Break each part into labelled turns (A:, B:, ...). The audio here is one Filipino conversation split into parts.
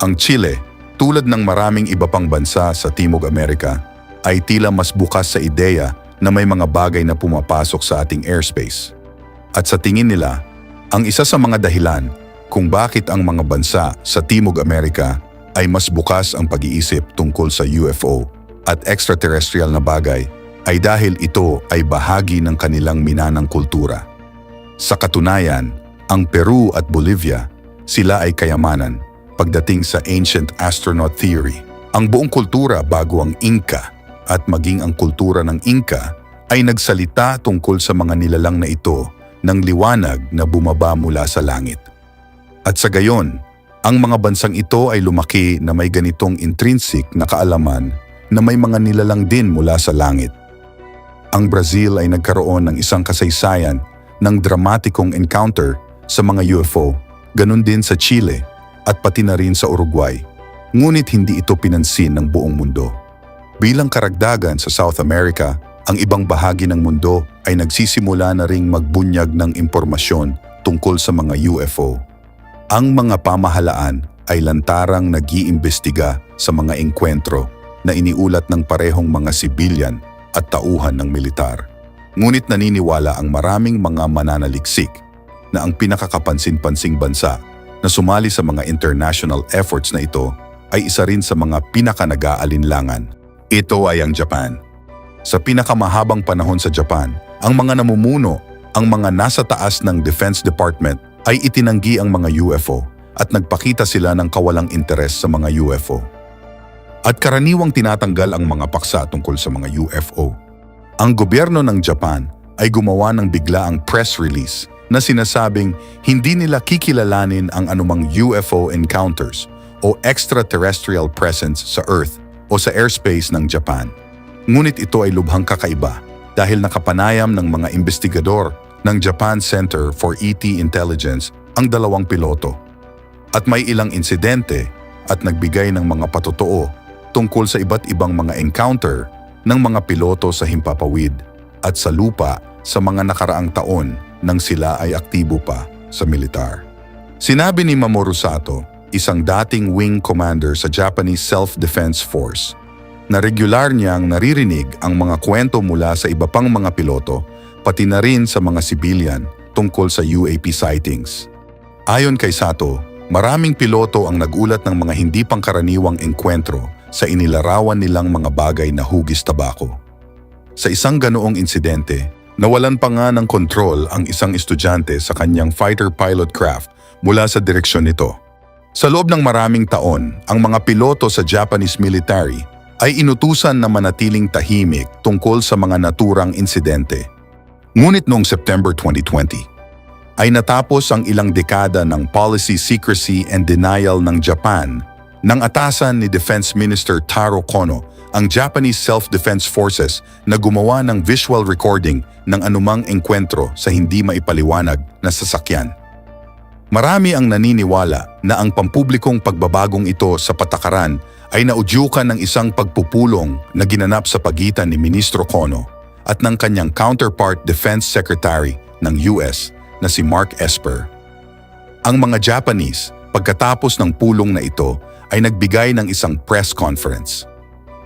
A: Ang Chile, tulad ng maraming iba pang bansa sa Timog Amerika, ay tila mas bukas sa ideya na may mga bagay na pumapasok sa ating airspace. At sa tingin nila, ang isa sa mga dahilan kung bakit ang mga bansa sa Timog Amerika ay mas bukas ang pag-iisip tungkol sa UFO at extraterrestrial na bagay ay dahil ito ay bahagi ng kanilang minanang kultura. Sa katunayan, ang Peru at Bolivia, sila ay kayamanan pagdating sa ancient astronaut theory. Ang buong kultura bago ang Inca at maging ang kultura ng Inca ay nagsalita tungkol sa mga nilalang na ito ng liwanag na bumaba mula sa langit. At sa gayon, ang mga bansang ito ay lumaki na may ganitong intrinsic na kaalaman na may mga nilalang din mula sa langit. Ang Brazil ay nagkaroon ng isang kasaysayan ng dramatikong encounter sa mga UFO, ganun din sa Chile at pati na rin sa Uruguay. Ngunit hindi ito pinansin ng buong mundo. Bilang karagdagan sa South America, ang ibang bahagi ng mundo ay nagsisimula na ring magbunyag ng impormasyon tungkol sa mga UFO. Ang mga pamahalaan ay lantarang nag-iimbestiga sa mga engkwentro na iniulat ng parehong mga sibilyan at tauhan ng militar. Ngunit naniniwala ang maraming mga mananaliksik na ang pinakakapansin-pansing bansa na sumali sa mga international efforts na ito ay isa rin sa mga pinakanag-aalinlangan. Ito ay ang Japan. Sa pinakamahabang panahon sa Japan, ang mga namumuno, ang mga nasa taas ng Defense Department ay itinanggi ang mga UFO at nagpakita sila ng kawalang interes sa mga UFO. At karaniwang tinatanggal ang mga paksa tungkol sa mga UFO. Ang gobyerno ng Japan ay gumawa ng biglaang press release na sinasabing hindi nila kikilalanin ang anumang UFO encounters o extraterrestrial presence sa Earth o sa airspace ng Japan. Ngunit ito ay lubhang kakaiba dahil nakapanayam ng mga investigador ng Japan Center for ET Intelligence ang dalawang piloto. At may ilang insidente at nagbigay ng mga patotoo tungkol sa iba't ibang mga encounter ng mga piloto sa himpapawid at sa lupa sa mga nakaraang taon nang sila ay aktibo pa sa militar. Sinabi ni Mamoru Sato, isang dating wing commander sa Japanese Self-Defense Force, na regular niyang naririnig ang mga kwento mula sa iba pang mga piloto, pati na rin sa mga sibilyan tungkol sa UAP sightings. Ayon kay Sato, maraming piloto ang nagulat ng mga hindi pangkaraniwang engkwentro sa inilarawan nilang mga bagay na hugis tabako. Sa isang ganoong insidente, nawalan pa nga ng kontrol ang isang estudyante sa kanyang fighter pilot craft mula sa direksyon nito. Sa loob ng maraming taon, ang mga piloto sa Japanese military ay inutusan na manatiling tahimik tungkol sa mga naturang insidente. Ngunit noong September 2020, ay natapos ang ilang dekada ng policy secrecy and denial ng Japan nang atasan ni Defense Minister Taro Kono ang Japanese Self-Defense Forces na gumawa ng visual recording ng anumang engkwentro sa hindi maipaliwanag na sasakyan. Marami ang naniniwala na ang pampublikong pagbabagong ito sa patakaran ay naudyukan ng isang pagpupulong na ginanap sa pagitan ni Ministro Kono at ng kanyang counterpart Defense Secretary ng US na si Mark Esper. Ang mga Japanese, pagkatapos ng pulong na ito, ay nagbigay ng isang press conference.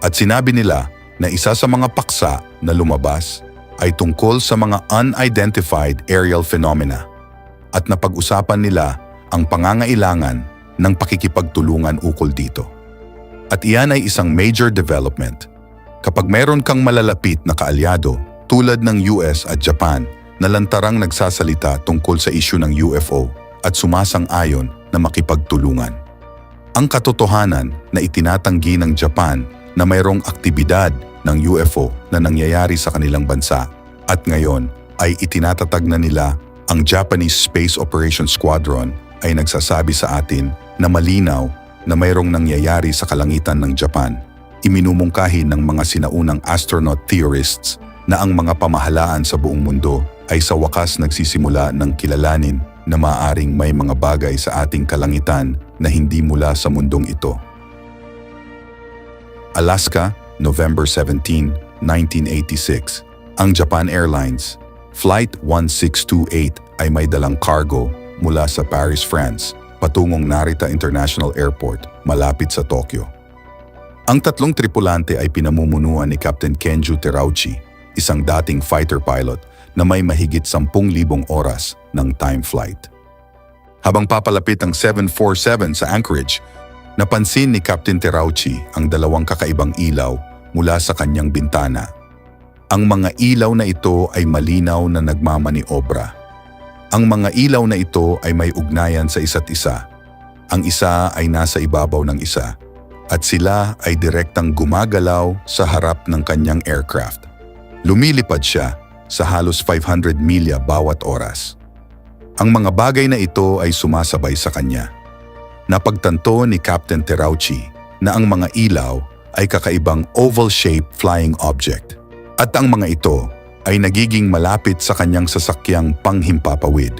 A: At sinabi nila na isa sa mga paksa na lumabas ay tungkol sa mga unidentified aerial phenomena at napag-usapan nila ang pangangailangan ng pakikipagtulungan ukol dito. At iyan ay isang major development. Kapag mayroon kang malalapit na kaalyado tulad ng US at Japan na lantarang nagsasalita tungkol sa isyu ng UFO at sumasang-ayon na makipagtulungan. Ang katotohanan na itinatanggi ng Japan na mayroong aktibidad ng UFO na nangyayari sa kanilang bansa at ngayon ay itinatatag na nila ang Japanese Space Operations Squadron ay nagsasabi sa atin na malinaw na mayroong nangyayari sa kalangitan ng Japan. Iminumungkahi ng mga sinaunang astronaut theorists na ang mga pamahalaan sa buong mundo ay sa wakas nagsisimula ng kilalanin na maaring may mga bagay sa ating kalangitan na hindi mula sa mundong ito. Alaska, November 17, 1986. Ang Japan Airlines, Flight 1628 ay may dalang cargo mula sa Paris, France, patungong Narita International Airport malapit sa Tokyo. Ang tatlong tripulante ay pinamumunuan ni Captain Kenju Terauchi, isang dating fighter pilot na may mahigit 10,000 oras ng time flight. Habang papalapit ang 747 sa Anchorage, napansin ni Captain Terauchi ang dalawang kakaibang ilaw mula sa kanyang bintana. Ang mga ilaw na ito ay malinaw na nagmamaniobra. Ang mga ilaw na ito ay may ugnayan sa isa't isa. Ang isa ay nasa ibabaw ng isa at sila ay direktang gumagalaw sa harap ng kanyang aircraft. Lumilipad siya sa halos 500 milya bawat oras. Ang mga bagay na ito ay sumasabay sa kanya. Napagtanto ni Captain Terauchi na ang mga ilaw ay kakaibang oval-shaped flying object at ang mga ito ay nagiging malapit sa kanyang sasakyang panghimpapawid.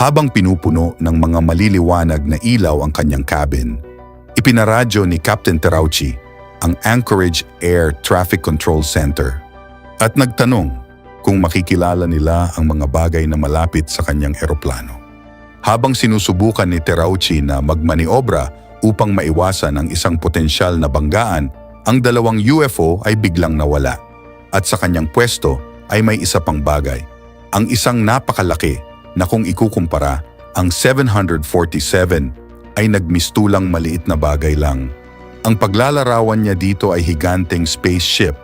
A: Habang pinupuno ng mga maliliwanag na ilaw ang kanyang cabin, ipinaradyo ni Captain Terauchi ang Anchorage Air Traffic Control Center at nagtanong kung makikilala nila ang mga bagay na malapit sa kanyang eroplano. Habang sinusubukan ni Terauchi na magmaniobra upang maiwasan ang isang potensyal na banggaan, ang dalawang UFO ay biglang nawala. At sa kanyang pwesto ay may isa pang bagay. Ang isang napakalaki na kung ikukumpara, ang 747 ay nagmistulang maliit na bagay lang. Ang paglalarawan niya dito ay higanteng spaceship.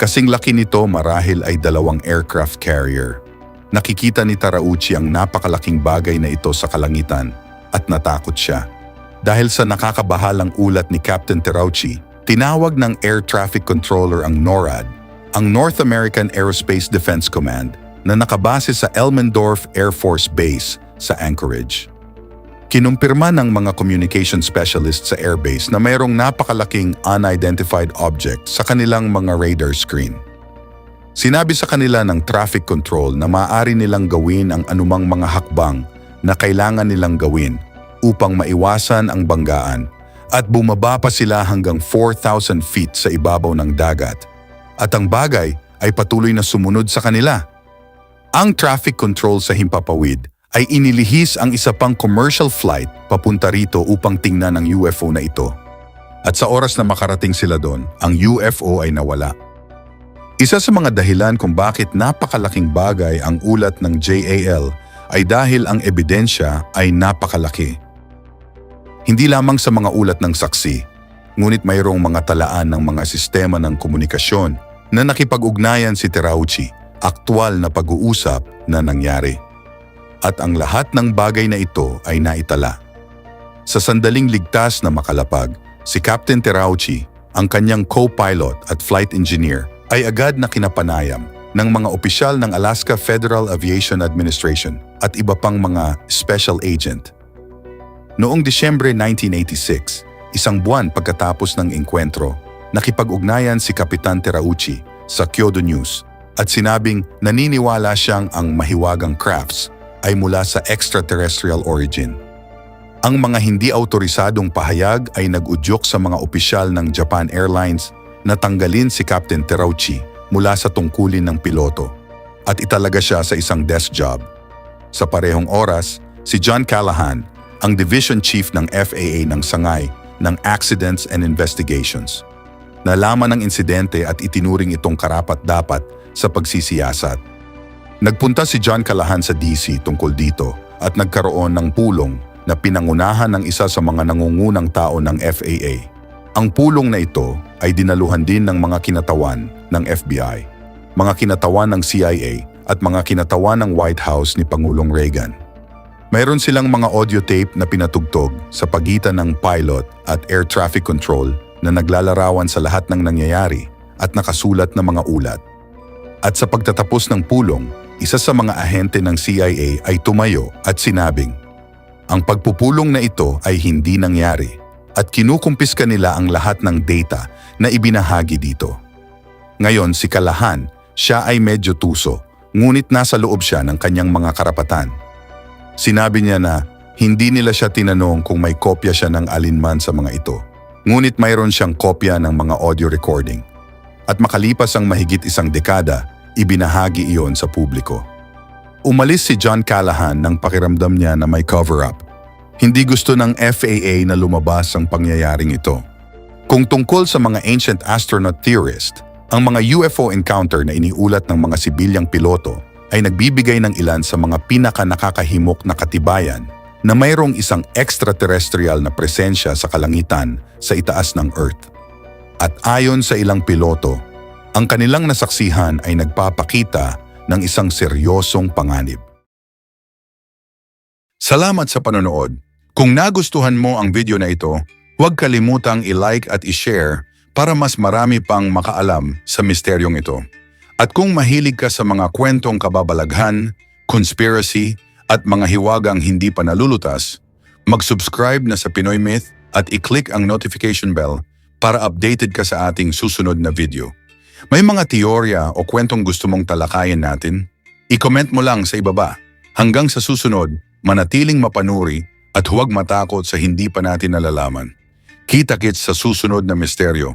A: Kasing laki nito marahil ay dalawang aircraft carrier. Nakikita ni Tarauchi ang napakalaking bagay na ito sa kalangitan at natakot siya. Dahil sa nakakabahalang ulat ni Captain Terauchi, tinawag ng Air Traffic Controller ang NORAD, ang North American Aerospace Defense Command na nakabase sa Elmendorf Air Force Base sa Anchorage. Kinumpirma ng mga communication specialists sa airbase na mayroong napakalaking unidentified object sa kanilang mga radar screen. Sinabi sa kanila ng traffic control na maaari nilang gawin ang anumang mga hakbang na kailangan nilang gawin upang maiwasan ang banggaan at bumaba pa sila hanggang 4,000 feet sa ibabaw ng dagat at ang bagay ay patuloy na sumunod sa kanila. Ang traffic control sa Himpapawid ay inilihis ang isa pang commercial flight papunta rito upang tingnan ang UFO na ito. At sa oras na makarating sila doon, ang UFO ay nawala. Isa sa mga dahilan kung bakit napakalaking bagay ang ulat ng JAL ay dahil ang ebidensya ay napakalaki. Hindi lamang sa mga ulat ng saksi, ngunit mayroong mga talaan ng mga sistema ng komunikasyon na nakipag-ugnayan si Terauchi, aktwal na pag-uusap na nangyari. At ang lahat ng bagay na ito ay naitala. Sa sandaling ligtas na makalapag, si Captain Terauchi, ang kanyang co-pilot at flight engineer, ay agad na kinapanayam ng mga opisyal ng Alaska Federal Aviation Administration at iba pang mga special agent. Noong Disyembre 1986, isang buwan pagkatapos ng engkwentro, nakipag-ugnayan si Kapitan Terauchi sa Kyodo News at sinabing naniniwala siyang ang mahiwagang crafts ay mula sa extraterrestrial origin. Ang mga hindi autorisadong pahayag ay nag-udyok sa mga opisyal ng Japan Airlines na tanggalin si Captain Terauchi mula sa tungkulin ng piloto at italaga siya sa isang desk job. Sa parehong oras, si John Callahan, ang Division Chief ng FAA ng Sangay ng Accidents and Investigations. Nalaman ng insidente at itinuring itong karapat-dapat sa pagsisiyasat. Nagpunta si John Callahan sa DC tungkol dito at nagkaroon ng pulong na pinangunahan ng isa sa mga nangungunang tao ng FAA. Ang pulong na ito ay dinaluhan din ng mga kinatawan ng FBI, mga kinatawan ng CIA at mga kinatawan ng White House ni Pangulong Reagan. Mayroon silang mga audio tape na pinatugtog sa pagitan ng pilot at air traffic control na naglalarawan sa lahat ng nangyayari at nakasulat na mga ulat. At sa pagtatapos ng pulong, isa sa mga ahente ng CIA ay tumayo at sinabing, ang pagpupulong na ito ay hindi nangyari at kinukumpiska nila ang lahat ng data na ibinahagi dito. Ngayon si Kalahan, siya ay medyo tuso, ngunit nasa loob siya ng kanyang mga karapatan. Sinabi niya na hindi nila siya tinanong kung may kopya siya ng alinman sa mga ito. Ngunit mayroon siyang kopya ng mga audio recording. At makalipas ang mahigit isang dekada, ibinahagi iyon sa publiko. Umalis si John Callahan nang pakiramdam niya na may cover-up. Hindi gusto ng FAA na lumabas ang pangyayaring ito. Kung tungkol sa mga ancient astronaut theorist, ang mga UFO encounter na iniulat ng mga sibilyang piloto ay nagbibigay ng ilan sa mga pinaka nakakahimok na katibayan na mayroong isang extraterrestrial na presensya sa kalangitan sa itaas ng Earth. At ayon sa ilang piloto, ang kanilang nasaksihan ay nagpapakita ng isang seryosong panganib. Salamat sa panonood. Kung nagustuhan mo ang video na ito, huwag kalimutang i-like at i-share para mas marami pang makaalam sa misteryong ito. At kung mahilig ka sa mga kwentong kababalaghan, conspiracy, at mga hiwagang hindi pa nalulutas, mag-subscribe na sa Pinoy Myth at i-click ang notification bell para updated ka sa ating susunod na video. May mga teorya o kwentong gusto mong talakayin natin? I-comment mo lang sa ibaba. Hanggang sa susunod, manatiling mapanuri at huwag matakot sa hindi pa natin nalalaman. Kita-kits sa susunod na misteryo